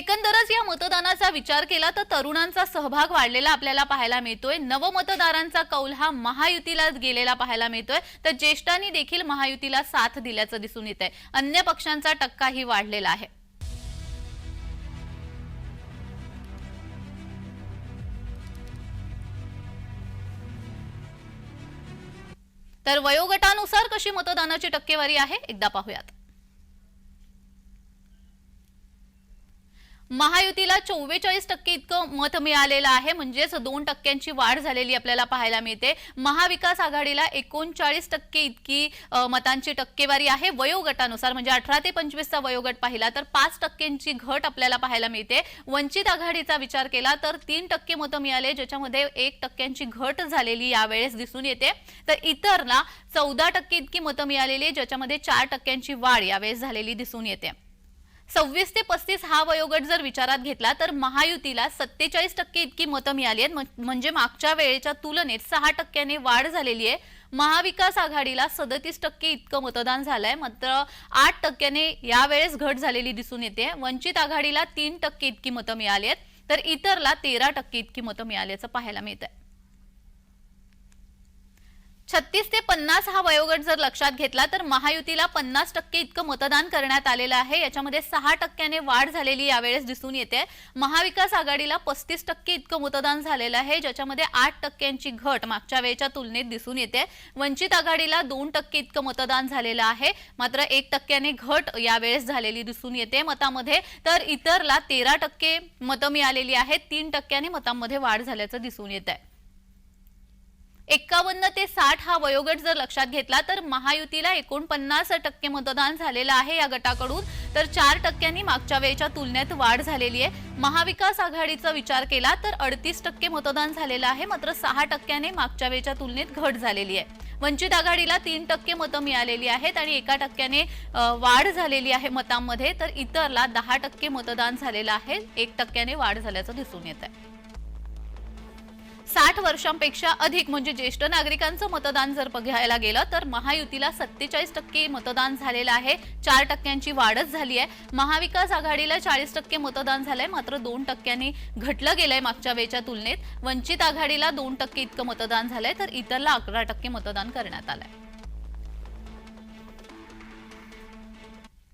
एकंदरच या मतदानाचा विचार केला तर तरुणांचा सहभाग वाढलेला आपल्याला पाहायला मिळतोय. नवमतदारांचा कौल हा महायुतीला गेलेला पाहायला मिळतोय. तर ज्येष्ठांनी देखील महायुतीला साथ दिल्याचं दिसून येत आहे अन्य पक्षांचा टक्काही वाढलेला आहे. तर वयोगटानुसार कशी मतदानाची टक्केवारी आहे? एकदा पाहूयात. महायुतीला चौवेचाळीस टक्के इतकं मत मिळालेलं आहे. म्हणजेच दोन टक्क्यांची वाढ झालेली आपल्याला पाहायला मिळते. महाविकास आघाडीला एकोणचाळीस टक्के इतकी मतांची टक्केवारी आहे. वयोगटानुसार म्हणजे अठरा ते पंचवीसचा वयोगट पाहिला तर पाच टक्क्यांची घट आपल्याला पाहायला मिळते. वंचित आघाडीचा विचार केला तर तीन टक्के मतं मिळाले ज्याच्यामध्ये एक टक्क्यांची घट झालेली यावेळेस दिसून येते. तर इतरला चौदा टक्के इतकी मतं मिळालेली ज्याच्यामध्ये चार टक्क्यांची वाढ यावेळेस झालेली दिसून येते. सव्वीस ते पस्तीस हा वयोगट जर विचारात घेतला तर महायुतीला सत्तेचाळीस टक्के इतकी मतं मिळाली आहेत. म्हणजे मागच्या वेळेच्या तुलनेत सहा टक्क्याने वाढ झालेली आहे. महाविकास आघाडीला सदतीस टक्के इतकं मतदान झालंय. मात्र आठ टक्क्याने यावेळेस घट झालेली दिसून येते. वंचित आघाडीला तीन टक्के इतकी मतं मिळाली आहेत. तर इतरला तेरा टक्के इतकी मतं मिळाल्याचं पाहायला मिळत आहे छत्तीस ते पन्नास हा वयोगट जर लक्षात घेतला तर महायुतीला पन्नास टक्के इतकं मतदान करण्यात आलेलं आहे. याच्यामध्ये सहा टक्क्याने वाढ झालेली यावेळेस दिसून येते. महाविकास आघाडीला पस्तीस टक्के इतकं मतदान झालेलं आहे ज्याच्यामध्ये आठ टक्क्यांची घट मागच्या वेळेच्या तुलनेत दिसून येते. वंचित आघाडीला दोन टक्के इतकं मतदान झालेलं आहे मात्र एक टक्क्याने घट यावेळेस झालेली दिसून येते. मतामध्ये तर इतरला तेरा टक्के मतं मिळालेली आहेत तीन टक्क्याने मतांमध्ये वाढ झाल्याचं दिसून येत आहे एक्कावन्न ते साठ हा वयोगट जर लक्षात घेतला तर महायुतीला एकोणपन्नास टक्के मतदान झालेलं आहे या गटाकडून. तर चार टक्क्यांनी मागच्या वेळेच्या तुलनेत वाढ झालेली आहे. महाविकास आघाडीचा विचार केला तर अडतीस टक्के मतदान झालेलं आहे. मात्र सहा टक्क्याने मागच्या वेळेच्या तुलनेत घट झालेली आहे. वंचित आघाडीला तीन टक्के मतं मिळालेली आहेत आणि एका टक्क्याने वाढ झालेली आहे मतांमध्ये. तर इतरला दहा टक्के मतदान झालेलं आहे. एक टक्क्याने वाढ झाल्याचं दिसून येत आहे साठ वर्षांपेक्षा अधिक म्हणजे ज्येष्ठ नागरिकांचं मतदान जर बघायला गेलं तर महायुतीला सत्तेचाळीस टक्के मतदान झालेलं आहे. चार टक्क्यांची वाढच झाली आहे. महाविकास आघाडीला चाळीस टक्के मतदान झालंय. मात्र दोन टक्क्यांनी घटलं गेलंय मागच्या वेळच्या तुलनेत. वंचित आघाडीला दोन टक्के इतकं मतदान झालंय. तर इतरला अकरा टक्के मतदान करण्यात आलंय.